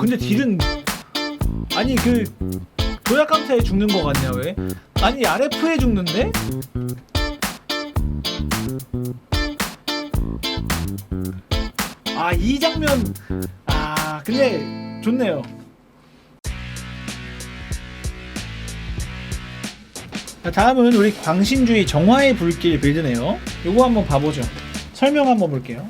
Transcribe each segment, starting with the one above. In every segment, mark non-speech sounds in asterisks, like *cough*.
근데 딜은 아니 그 도약 강타에 죽는 거 같냐 왜? 아니 RF에 죽는데? 아 이 장면 아 근데 좋네요. 자, 다음은 우리 광신주의 정화의 불길 빌드네요. 요거 한번 봐보죠. 설명 한번 볼게요.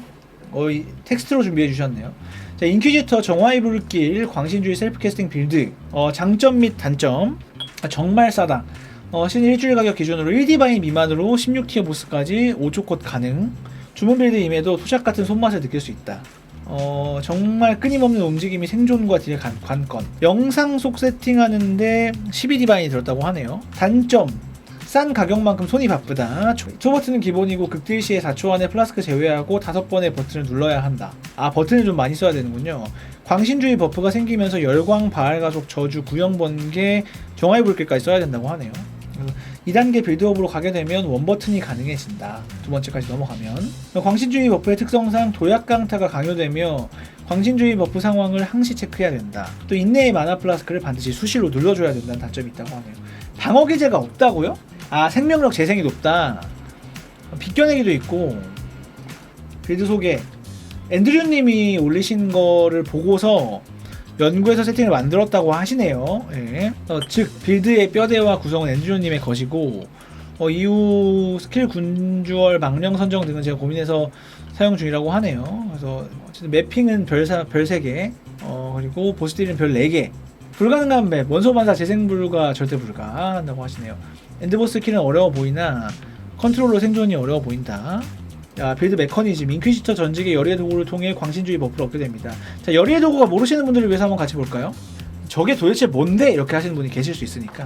어, 이 텍스트로 준비해 주셨네요. 자, 인퀴지터 정화의 불길 광신주의 셀프 캐스팅 빌드. 어, 장점 및 단점. 아, 정말 싸다. 어, 신 일주일 가격 기준으로 1디바인 미만으로 16티어 보스까지 5초 컷 가능. 주문 빌드임에도 토작 같은 손맛을 느낄 수 있다. 어, 정말 끊임없는 움직임이 생존과 딜의 관- 관건. 영상 속 세팅하는데 12디바인이 들었다고 하네요. 단점. 싼 가격만큼 손이 바쁘다. 초, 초 버튼은 기본이고 극딜 시에 4초 안에 플라스크 제외하고 5번의 버튼을 눌러야 한다. 아, 버튼을 좀 많이 써야 되는군요. 광신주의 버프가 생기면서 열광, 바알 가속, 저주, 구형 번개, 정화의 불길까지 써야 된다고 하네요. 그래서 2단계 빌드업으로 가게 되면 원 버튼이 가능해진다. 두 번째까지 넘어가면 광신주의 버프의 특성상 도약 강타가 강요되며 광신주의 버프 상황을 항시 체크해야 된다. 또 인내의 마나 플라스크를 반드시 수시로 눌러줘야 된다는 단점이 있다고 하네요. 방어 기제가 없다고요? 아 생명력 재생이 높다. 빗겨내기도 있고 빌드 소개 앤드류님이 올리신 거를 보고서 연구해서 세팅을 만들었다고 하시네요. 예. 어, 즉 빌드의 뼈대와 구성은 앤드류님의 것이고 어, 이후 스킬 군주얼 망령 선정 등은 제가 고민해서 사용 중이라고 하네요. 그래서 매핑은 별사 별 3개, 어, 그리고 보스 딜은 별 4개. 불가능한 맵, 원소 반사 재생 불가 절대 불가 한다고 하시네요. 엔드보스 킬은 어려워 보이나 컨트롤러 생존이 어려워 보인다. 자, 빌드 메커니즘, 인퀴지터 전직의 열의 도구를 통해 광신주의 버프를 얻게 됩니다. 자, 열의 도구가 모르시는 분들을 위해서 한번 같이 볼까요? 저게 도대체 뭔데? 이렇게 하시는 분이 계실 수 있으니까.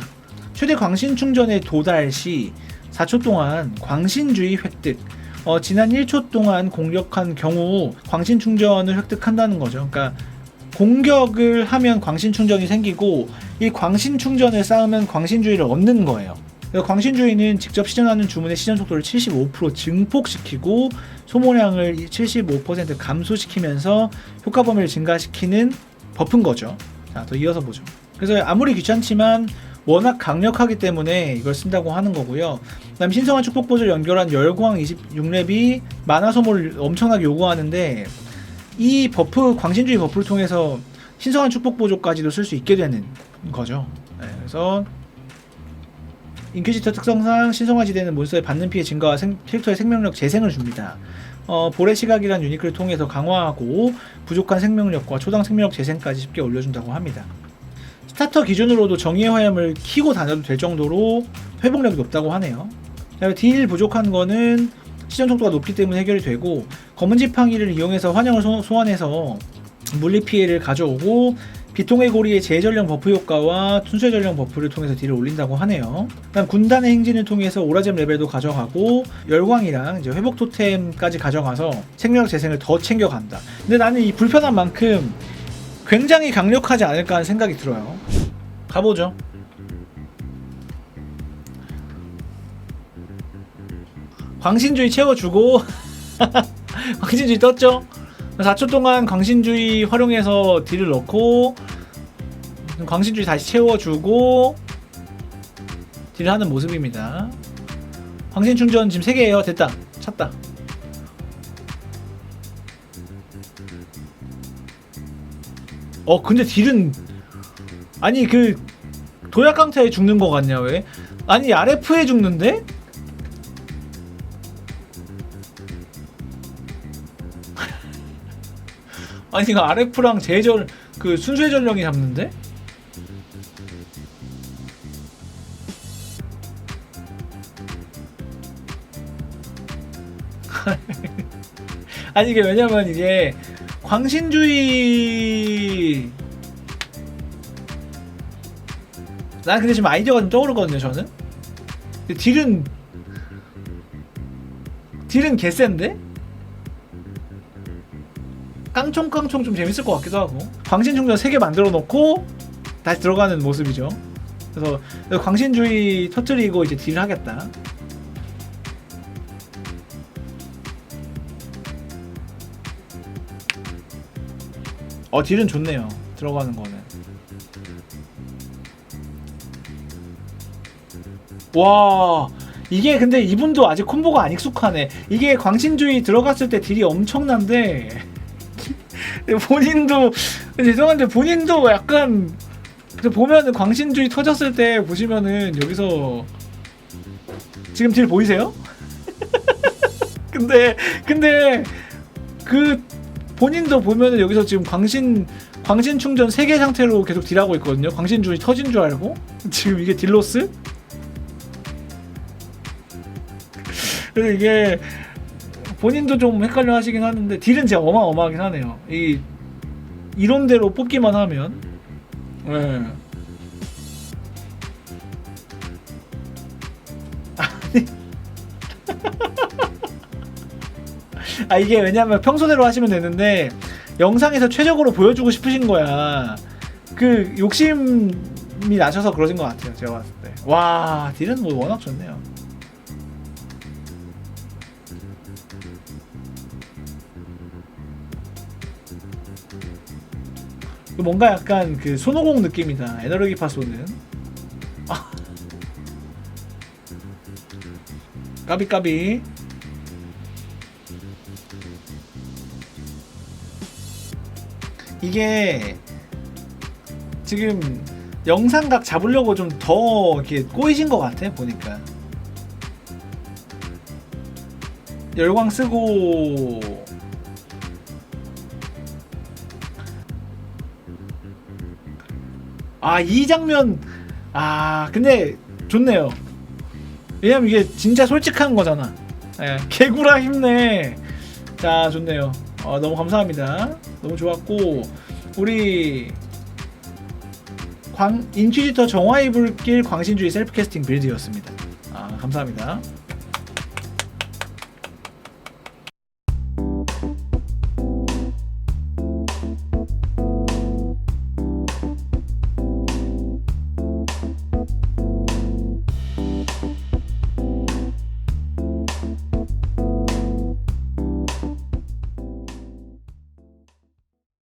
최대 광신 충전에 도달 시 4초 동안 광신주의 획득. 어, 지난 1초 동안 공격한 경우 광신 충전을 획득한다는 거죠. 그러니까 공격을 하면 광신 충전이 생기고 이 광신 충전을 쌓으면 광신주의를 얻는 거예요. 광신주의는 직접 시전하는 주문의 시전 속도를 75% 증폭시키고 소모량을 75% 감소시키면서 효과 범위를 증가시키는 버프인 거죠. 자, 더 이어서 보죠. 그래서 아무리 귀찮지만 워낙 강력하기 때문에 이걸 쓴다고 하는 거고요. 그다음 신성한 축복 보조를 연결한 열광 26렙이 만화 소모를 엄청나게 요구하는데 이 버프 광신주의 버프를 통해서 신성한 축복 보조까지도 쓸 수 있게 되는 거죠. 네, 그래서 인퀴지터 특성상 신성화 지대는 몬스터의 받는 피해 증가와 생- 캐릭터의 생명력 재생을 줍니다. 어, 볼의 시각이란 유니크를 통해서 강화하고 부족한 생명력과 초당 생명력 재생까지 쉽게 올려준다고 합니다. 스타터 기준으로도 정의의 화염을 키고 다녀도 될 정도로 회복력이 높다고 하네요. 자, 딜 부족한 거는 시전 속도가 높기 때문에 해결이 되고 검은 지팡이를 이용해서 환영을 소, 소환해서 물리 피해를 가져오고 비통의 고리의 재전령 버프 효과와 순수의 전령 버프를 통해서 딜을 올린다고 하네요. 그다음 군단의 행진을 통해서 오라잼 레벨도 가져가고 열광이랑 이제 회복 토템까지 가져가서 생명력 재생을 더 챙겨간다. 근데 나는 이 불편한 만큼 굉장히 강력하지 않을까 하는 생각이 들어요. 가보죠. 광신주의 채워주고 *laughs* 광신주의 떴죠? 4초 동안 광신주의 활용해서 딜을 넣고 광신주의 다시 채워주고 딜을 하는 모습입니다. 광신 충전 지금 3개예요. 됐다. 찼다. 어 근데 딜은 아니 그 도약 강타에 죽는 거 같냐 왜? 아니 RF에 죽는데? 아니 이거 RF랑 제전 그 순수의 전령이 잡는데? *laughs* 아니 이게 왜냐면 이게 광신주의 난 근데 지금 아이디어가 좀 떠오르거든요 저는 딜은 딜은 개센데? 깡총깡총 좀 재밌을 것 같기도 하고. 광신 충전 3개 만들어 놓고 다시 들어가는 모습이죠. 그래서 광신주의 터트리고 이제 딜 하겠다. 어 딜은 좋네요. 들어가는 거는. 와 이게 근데 이분도 아직 콤보가 안 익숙하네. 이게 광신주의 들어갔을 때 딜이 엄청난데 본인도 죄송한데 본인도 약간 근데 보면은 광신주의 터졌을 때 보시면은 여기서 지금 딜 보이세요? *laughs* 근데 근데 그 본인도 보면은 여기서 지금 광신 광신 충전 3개 상태로 계속 딜하고 있거든요. 광신주의 터진 줄 알고 지금 이게 딜로스? 그래서 이게 본인도 좀 헷갈려 하시긴 하는데 딜은 진짜 어마어마하긴 하네요. 이 이론대로 뽑기만 하면 네. *laughs* 아 이게 왜냐면 평소대로 하시면 되는데 영상에서 최적으로 보여주고 싶으신 거야. 그 욕심이 나셔서 그러신 것 같아요. 제가 봤을 때. 와 딜은 뭐 워낙 좋네요. 뭔가 약간 그 손오공 느낌이다. 에너지 파소는. 아. 까비 까비. 이게 지금 영상각 잡으려고 좀 더 이렇게 꼬이신 것 같아 보니까 열광 쓰고 아 이 장면. 아 근데 좋네요. 왜냐면 이게 진짜 솔직한 거잖아. 예, 개구라 힘내. 자 좋네요. 어, 너무 감사합니다. 너무 좋았고 우리 광 인퀴지터 정화의 불길 광신주의 셀프 캐스팅 빌드였습니다. 아 감사합니다